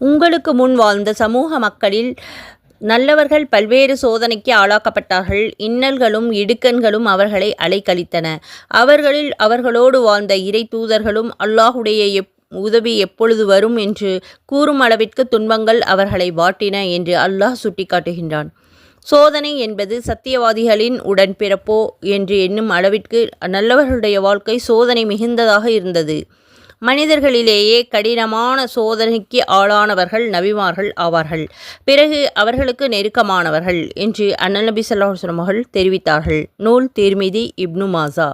உங்களுக்கு முன் வாழ்ந்த சமூக மக்களில் நல்லவர்கள் பல்வேறு சோதனைக்கு ஆளாக்கப்பட்டார்கள். இன்னல்களும் இடுக்கண்களும் அவர்களை அலைக்கழித்தன. அவர்களில் அவர்களோடு வாழ்ந்த இறை தூதர்களும் அல்லாஹுடைய எப் உதவி எப்பொழுது வரும் என்று கூறும் அளவிற்கு துன்பங்கள் அவர்களை வாட்டின என்று அல்லாஹ் சுட்டிக்காட்டுகின்றான். சோதனை என்பது சத்தியவாதிகளின் உடன்பிறப்போ என்று எண்ணும் அளவிற்கு நல்லவர்களுடைய வாழ்க்கை சோதனை மிகுந்ததாக இருந்தது. மனிதர்களிலேயே கடினமான சோதனைக்கு ஆளானவர்கள் நபிமார்கள் ஆவார்கள். பிறகு அவர்களுக்கு நெருக்கமானவர்கள் என்று அண்ணல் நபி சொல்லாஹ் அவர்கள் தெரிவித்தார்கள். நூல் திருமிதி இப்னு மாசா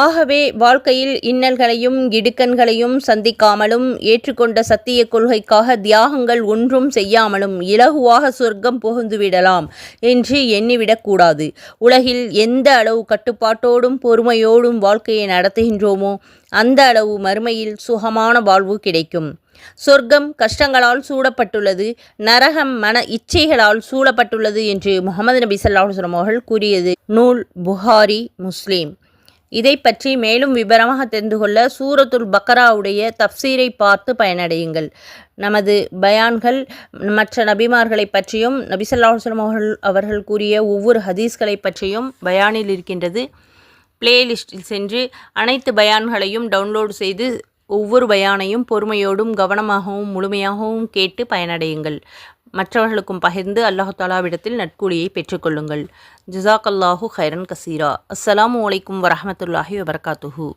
ஆகவே வாழ்க்கையில் இன்னல்களையும் இடுக்கண்களையும் சந்திக்காமலும் ஏற்றுக்கொண்ட சத்திய கொள்கைக்காக தியாகங்கள் ஒன்றும் செய்யாமலும் இலகுவாக சொர்க்கம் புகுந்துவிடலாம் என்று எண்ணிவிடக்கூடாது. உலகில் எந்த அளவு கட்டுப்பாட்டோடும் பொறுமையோடும் வாழ்க்கையை நடத்துகின்றோமோ அந்த அளவு மறுமையில் சுகமான வாழ்வு கிடைக்கும். சொர்க்கம் கஷ்டங்களால் சூடப்பட்டுள்ளது நரகம் மன இச்சைகளால் சூழப்பட்டுள்ளது என்று முகமது நபி சல்லாஹ் அவர்கள் கூறியது நூல் புகாரி முஸ்லீம். இதை பற்றி மேலும் விவரமாக தெரிந்து கொள்ள சூரத்துல் பக்கராவுடைய தப்சீரை பார்த்து பயனடையுங்கள். நமது பயான்கள் மற்ற நபிமார்களை பற்றியும் நபி அவர்கள் அவர்கள் கூறிய ஒவ்வொரு ஹதீஸ்களை பற்றியும் பயானில் இருக்கின்றது. பிளேலிஸ்டில் சென்று அனைத்து பயான்களையும் டவுன்லோடு செய்து ஒவ்வொரு பயானையும் பொறுமையோடும் கவனமாகவும் முழுமையாகவும் கேட்டு பயனடையுங்கள். மற்றவர்களுக்கும் பகிர்ந்து அல்லாஹு தாலாவிடத்தில் நட்கூலியை பெற்றுக்கொள்ளுங்கள். ஜிசாக் அல்லாஹு ஹைரன் கசீரா. அஸ்ஸலாமு அலைக்கும் வரமத்துல்லாஹி வபர்காத்துஹூ.